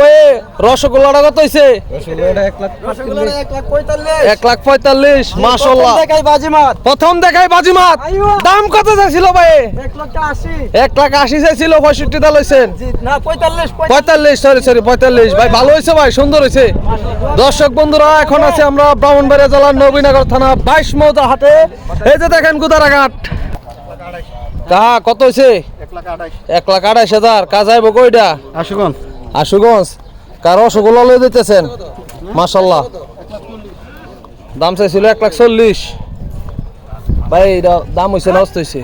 ভাই রসগোল্লাটা কত হয়েছে এক লাখ পঁয়তাল্লিশ। মাসাল্লাহ প্রথম দেখাই বাজিমাত। দাম কত চাইছিল ভাই? এক লাখ আশি। চাইছিল পঁয়ষট্টি দা লইছেন। পঁয়তাল্লিশ সরি সরি পঁয়তাল্লিশ। ভাই ভালো হয়েছে ভাই সুন্দর হয়েছে দর্শক বন্ধুরা এখন আছে আমরা ব্রাহ্মণবাড়িয়া জেলার নবীনগর থানা বাইশ মৌজা হাটে। এই যে দেখেন গুদারাঘাট কাহা কত হয়েছে এক লাখ আড়াইশ হাজার। কাজ আইব কইটা আশুগঞ্জ। আশুগঞ্জ কার রসগোল্লা লই দিতেছেন? মাসাল্লাহ দাম চাইছিল এক লাখ চল্লিশ। ভাই এটা দাম হয়েছে না অস্ত হয়েছে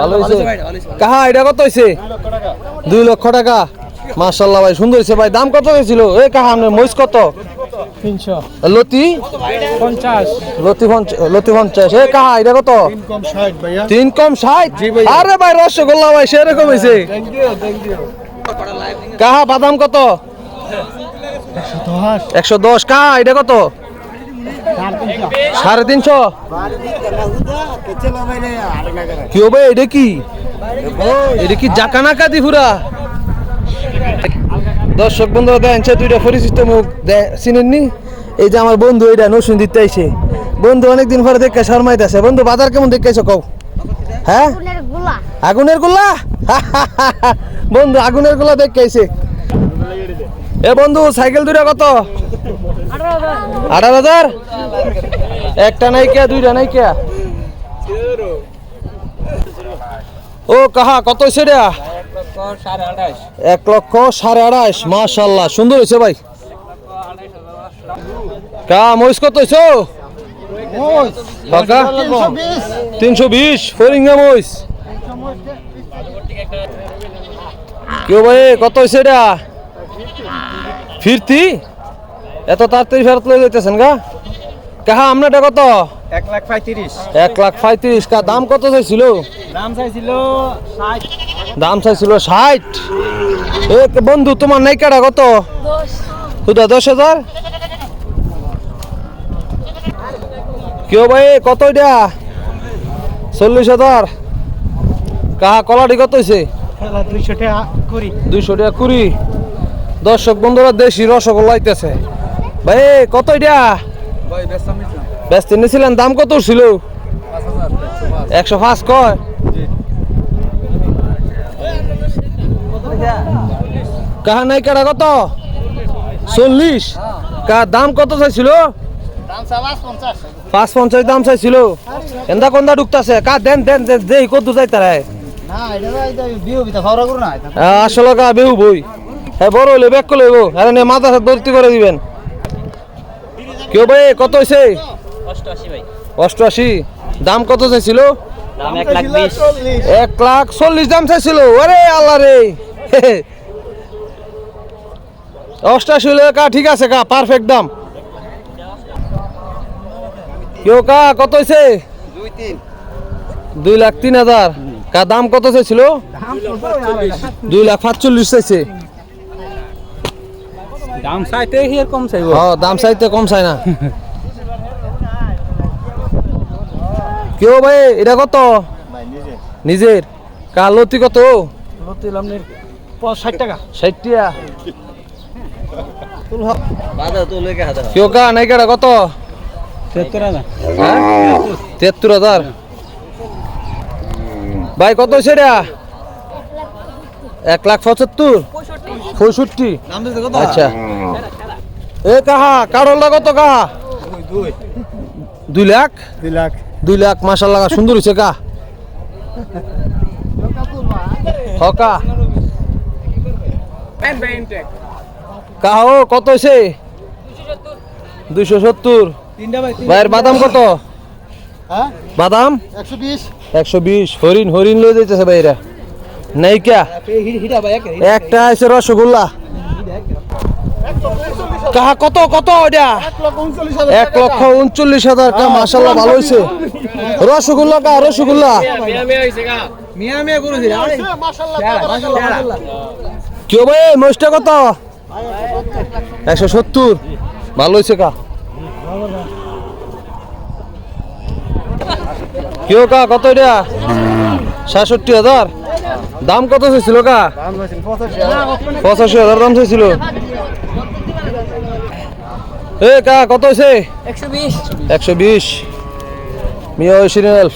ভালো কাহা এটা কত হয়েছে দুই লক্ষ টাকা। মাসাল্লাহ ভাই সুন্দর হয়েছে ভাই। দাম কত হয়েছিল এই কাহা মহিষ কত? লতি? পঞ্চাশ। লতি লতি পঞ্চাশ। এ কাহা এটা কত? তিন কম ষাট? আরে ভাই রসগোল্লা ভাই সেরকম হয়েছে কাহা বাদাম কত? একশো দশ। কাহা এটা কত? সাড়ে তিনশো। কি হবে এটা কি? এটা কি জাকানাকা দিপুরা দর্শক বন্ধুরা দেখেন দুইটা পরিচিত মুখ দে- চিনেননি? এই যে আমার বন্ধু এটা নসুন দিতে আইছে। বন্ধু অনেকদিন পরে দেখে শর্মাইতেছে। বন্ধু বাজার কেমন দেখে আইছো কও? হ্যাঁ? আগুনের গোলা। বন্ধু আগুনের গোলা দেখে আইছে। এ বন্ধু সাইকেল দুইটা কত? আঠারো হাজার। একটা নাই কে দুইটা নাই কে ও, কাহা, কত হয়েছে রে? এক লক্ষ সাড়ে আড়াইশ, মাশাল্লাহ, সুন্দর হয়েছে ভাই। কা, মহিষ কত হয়েছে তিনশো বিশ, ফরিঙ্গা মহিষ। কেউ ভাই, কত হয়েছে এটা ফিরতি? এত তাড়াতাড়ি ফেরত লয়ে যাইতেছেন গা? কাহা আপনারটা কত? এক লাখ পঁয়ত্রিশ। এক লাখ পঁয়ত্রিশ কা দাম কত চাইছিল? দাম চাইছিল ষাট। দাম চাইছিল ষাট? এ বন্ধু তোমার নাইকাটা কত? দশ। হুদা দশ হাজার? কেউ ভাই কত এটা? চল্লিশ হাজার। কাহা কলাটি কত হয়েছে দুইশো টাকা করি দুইশো টাকা কুড়ি। দর্শক বন্ধুরা দেশি রসগোল্লা আইতেছে। ভাই কত এটা? ব্যস্ত নিয়েছিলেন দাম কত ছিল? একশো পাঁচ কয়? কাহা নাই কাটা কত? চল্লিশ? কা দাম কত চাইছিল? পাঁচ পঞ্চাশ। দাম চাইছিল। এন্দা কোনটা ঢুকতাছে? কা দেন দেন দেন দেই কত যাই তারাই করো আসলে কা বেহু বই। হ্যাঁ বড় করে লইব আরে নে মাথা সাথে করে দিবেন। কেউ ভাই কত হয়েছে অষ্টআশি দাম কত চাইছিল? এক লাখ চল্লিশ দাম চাইছিল। আরে আল্লাহ রে। অষ্টাশি হলে কা ঠিক আছে কা পারফেক্ট দাম। কেউ কা কত হয়েছে দুই লাখ তিন হাজার। কা দাম কত চাইছিল? দুই লাখ পাঁচচল্লিশ চাইছে। দাম চাইতে হিয়ার কম চাইব। ও দাম চাইতে কম চাই না। কেউ ভাই এটা কত? নিজের। কার লতি কত? লতিলাম ষাট টাকা। হাজার কেউ কা নাই কাটা কত? সত্তর হাজার। হ্যাঁ? হাজার? ভাই কত হয়েছে এটা? এক লাখ পঁচাত্তর। পঁয়ষট্টি। আচ্ছা। এ কাহা? কারলটা কত কাহা? দুই লাখ? দুই লাখ। দুই লাখ মাসাল্লাহ সুন্দর হয়েছে কা হকা। কাহা কত হয়েছে দুইশো সত্তর। ভাইয়ের বাদাম কত? হ্যাঁ? বাদাম? একশো বিশ। একশো বিশ। হরিণ হরিণ লয়ে যাইতেছে ভাইরা। নাইকা একটা আছে রসগোল্লা। কাহা, কত কত এটা এক লক্ষ উনচল্লিশ হাজার কা মাসাল্লাহ ভালো হয়েছে রসগোল্লা কা রসগোল্লা? কেউ ভাই মহিষটা কত? একশো সত্তর। ভালো হয়েছে কা কেউ কা কত এটা সাতষট্টি হাজার? দাম কত চাইছিল কা? পঁচাশি হাজার দাম চাইছিল। এ কা কত হয়েছে একশো বিশ। একশো বিশ। মিয়া সিরিয়াল